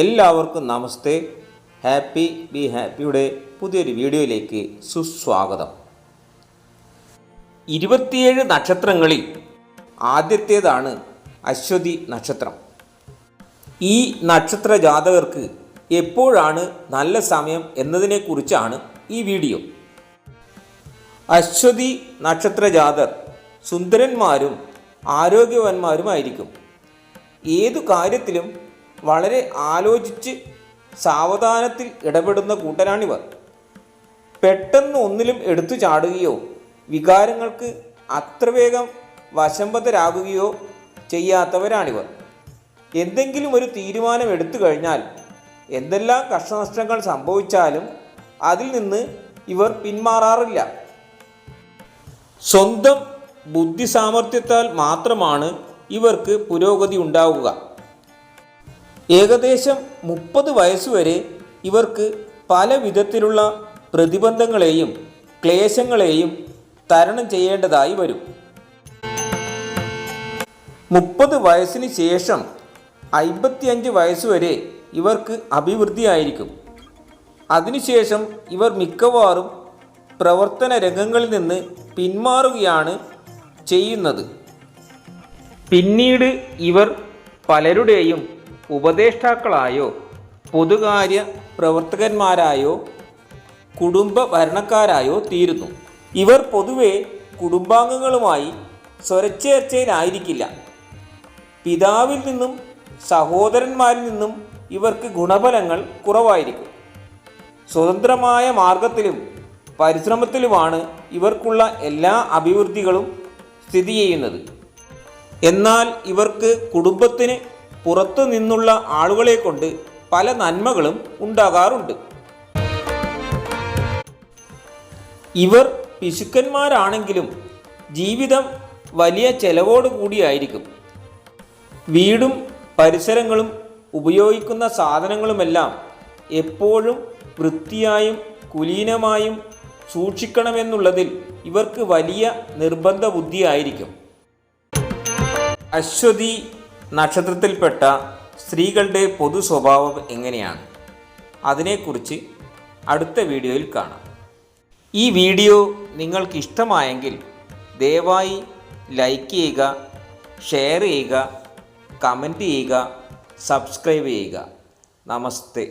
എല്ലാവർക്കും നമസ്തേ. Happy be ഹാപ്പിയുടെ പുതിയൊരു വീഡിയോയിലേക്ക് സുസ്വാഗതം. ഇരുപത്തിയേഴ് നക്ഷത്രങ്ങളിൽ ആദ്യത്തേതാണ് അശ്വതി നക്ഷത്രം. ഈ നക്ഷത്ര ജാതകർക്ക് എപ്പോഴാണ് നല്ല സമയം എന്നതിനെക്കുറിച്ചാണ് ഈ വീഡിയോ. അശ്വതി നക്ഷത്ര ജാതർ സുന്ദരന്മാരും ആരോഗ്യവാന്മാരുമായിരിക്കും. ഏതു കാര്യത്തിലും വളരെ ആലോചിച്ച് സാവധാനത്തിൽ ഇടപെടുന്ന കൂട്ടരാണിവർ. പെട്ടെന്ന് ഒന്നിലും എടുത്തു ചാടുകയോ വികാരങ്ങൾക്ക് അത്ര വേഗം വശംബദ്ധരാകുകയോ ചെയ്യാത്തവരാണിവർ. എന്തെങ്കിലും ഒരു തീരുമാനം എടുത്തു കഴിഞ്ഞാൽ എന്തെല്ലാം കഷ്ടനഷ്ടങ്ങൾ സംഭവിച്ചാലും അതിൽ നിന്ന് ഇവർ പിന്മാറാറില്ല. സ്വന്തം ബുദ്ധി സാമർഥ്യത്താൽ മാത്രമാണ് ഇവർക്ക് പുരോഗതി ഉണ്ടാവുക. ഏകദേശം മുപ്പത് വയസ്സുവരെ ഇവർക്ക് പല വിധത്തിലുള്ള പ്രതിബന്ധങ്ങളെയും ക്ലേശങ്ങളെയും തരണം ചെയ്യേണ്ടതായി വരും. മുപ്പത് വയസ്സിന് ശേഷം അമ്പത്തിയഞ്ച് വയസ്സുവരെ ഇവർക്ക് അഭിവൃദ്ധിയായിരിക്കും. അതിനുശേഷം ഇവർ മിക്കവാറും പ്രവർത്തന രംഗങ്ങളിൽ നിന്ന് പിന്മാറുകയാണ് ചെയ്യുന്നത്. പിന്നീട് ഇവർ പലരുടെയും ഉപദേഷ്ടാക്കളായോ പൊതുകാര്യ പ്രവർത്തകന്മാരായോ കുടുംബ ഭരണക്കാരായോ തീരുന്നു. ഇവർ പൊതുവെ കുടുംബാംഗങ്ങളുമായി സ്വരച്ചേർച്ചയിലായിരിക്കില്ല. പിതാവിൽ നിന്നും സഹോദരന്മാരിൽ നിന്നും ഇവർക്ക് ഗുണഫലങ്ങൾ കുറവായിരിക്കും. സ്വതന്ത്രമായ മാർഗത്തിലും പരിശ്രമത്തിലുമാണ് ഇവർക്കുള്ള എല്ലാ അഭിവൃദ്ധികളും സ്ഥിതി ചെയ്യുന്നത്. എന്നാൽ ഇവർക്ക് കുടുംബത്തിന് പുറത്തു നിന്നുള്ള ആളുകളെ കൊണ്ട് പല നന്മകളും ഉണ്ടാകാറുണ്ട്. ഇവർ പിശുക്കന്മാരാണെങ്കിലും ജീവിതം വലിയ ചെലവോട് കൂടിയായിരിക്കും. വീടും പരിസരങ്ങളും ഉപയോഗിക്കുന്ന സാധനങ്ങളുമെല്ലാം എപ്പോഴും വൃത്തിയായും കുലീനമായും സൂക്ഷിക്കണമെന്നുള്ളതിൽ ഇവർക്ക് വലിയ നിർബന്ധ ബുദ്ധിയായിരിക്കും അശ്വതി നക്ഷത്രത്തിൽപ്പെട്ട സ്ത്രീകളുടെ പൊതു സ്വഭാവം എങ്ങനെയാണ്? അതിനെക്കുറിച്ച് അടുത്ത വീഡിയോയിൽ കാണാം. ഈ വീഡിയോ നിങ്ങൾക്ക് ഇഷ്ടമായെങ്കിൽ ദയവായി ലൈക്ക് ചെയ്യുക ഷെയർ ചെയ്യുക കമന്റ് ചെയ്യുക സബ്സ്ക്രൈബ് ചെയ്യുക. നമസ്തേ.